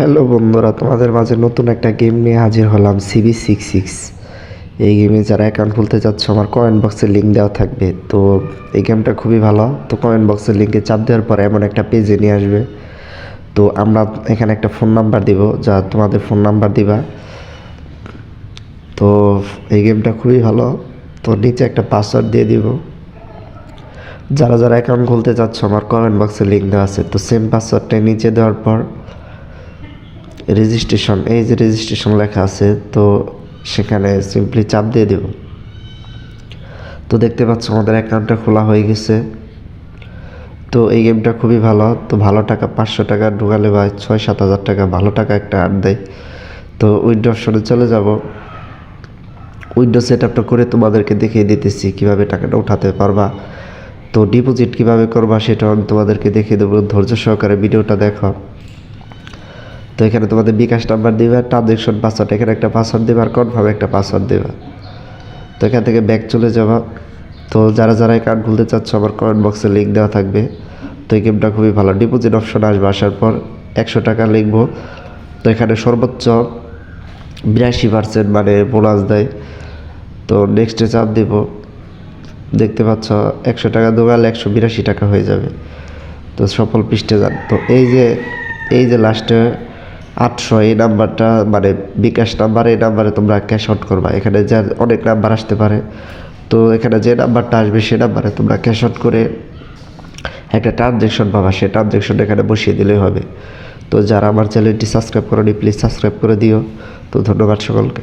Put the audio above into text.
Hello বন্ধুরা, তোমাদের মাঝে নতুন একটা গেম নিয়ে হাজির হলাম সিবি সিক্স সিক্স এই গেমে যারা অ্যাকাউন্ট খুলতে চাচ্ছ, আমার কমেন্ট বক্সে লিঙ্ক দেওয়া থাকবে। তো এই গেমটা খুবই ভালো। তো কমেন্ট বক্সের লিঙ্কে চাপ দেওয়ার পর এমন একটা পেজে নিয়ে আসবে। তো আমরা এখানে একটা ফোন নাম্বার দিব, যা তোমাদের ফোন নাম্বার দিবা। তো এই গেমটা খুবই ভালো। তো নিচে একটা পাসওয়ার্ড দিয়ে দিব। যারা যারা অ্যাকাউন্ট খুলতে চাচ্ছ, আমার কমেন্ট বক্সে লিঙ্ক দেওয়া আছে। তো সেম পাসওয়ার্ডটা নিচে দেওয়ার পর রেজিস্ট্রেশন এই যে রেজিস্ট্রেশন লেখা আছে, তো সেখানে সিম্পলি চাপ দিয়ে দেব। তো দেখতে পাচ্ছ আমাদের অ্যাকাউন্টটা খোলা হয়ে গেছে। তো এই গেমটা খুবই ভালো, তো ভালো টাকা, পাঁচশো টাকা ঢুকালে বা ছয় সাত হাজার টাকা, ভালো টাকা একটা আট দেয়। তো উইন্ডো অপশনে চলে যাব। উইন্ডো সেট আপটা করে তোমাদেরকে দেখিয়ে দিতেছি কীভাবে টাকাটা উঠাতে পারবা। তো ডিপোজিট কীভাবে করবা সেটা আমি তোমাদেরকে দেখিয়ে দেবো। ধৈর্য সহকারে ভিডিওটা দেখো। তো এখানে তোমাদের বিকাশ নাম্বার দিবে ট্রানজেকশন পাসওয়ার্ড এখানে একটা পাসওয়ার্ড দেবে আর কনফার্ম একটা পাসওয়ার্ড দেবে। তো এখান থেকে ব্যাক চলে যাবা। তো যারা যারা অ্যাকাউন্ট খুলতে চাচ্ছ, আমার কমেন্ট বক্সে লিঙ্ক দেওয়া থাকবে। তো এই গেমটা খুবই ভালো। ডিপোজিট অপশন আসবে আসার পর একশো টাকা লিখব। তো এখানে সর্বোচ্চ বিরাশি পার্সেন্ট মানে বোনাস দেয়। তো নেক্সটে চাপ দিব। দেখতে পাচ্ছ, একশো টাকা দোকালে একশো বিরাশি টাকা হয়ে যাবে। তো সফল পৃষ্ঠে যান। তো এই যে এই যে লাস্টে আটশো, এই নাম্বারটা মানে বিকাশ নাম্বার, এই নাম্বারে তোমরা ক্যাশ আউট করবা। এখানে যা অনেক নাম্বার আসতে পারে। তো এখানে যে নাম্বারটা আসবে, সে নাম্বারে তোমরা ক্যাশ আউট করে একটা ট্রানজ্যাকশন পাবা। সে ট্রানজ্যাকশন এখানে বসিয়ে দিলেই হবে। তো যারা আমার চ্যানেলটি সাবস্ক্রাইব করনি প্লিজ সাবস্ক্রাইব করে দিও। তো ধন্যবাদ সকলকে।